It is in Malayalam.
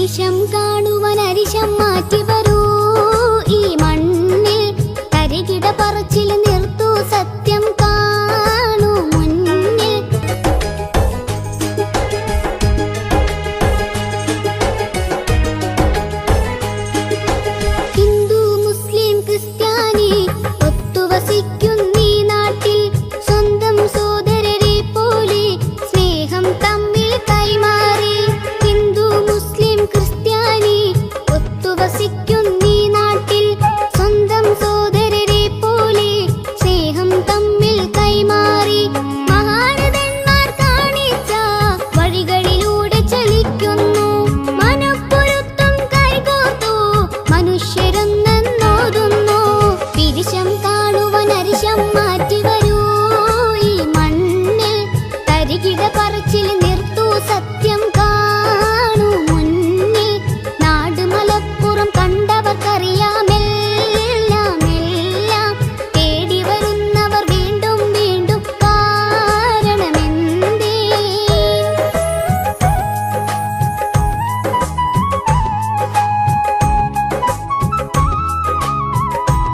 അരിശം കാണുവാൻ അരിശം മാറ്റി വരൂ. ഈ മണ്ണിൽ കരികിട പറച്ചിൽ നിർത്തു സത്യം കാണൂ മുന്നിൽ. ഹിന്ദു മുസ്ലിം ക്രിസ്ത്യാനി ഒത്തുവസിക്കൂ. മാറ്റിവരൂ ഈ മണ്ണിൽ തരികിട പറച്ചിൽ നിർത്തൂ സത്യം.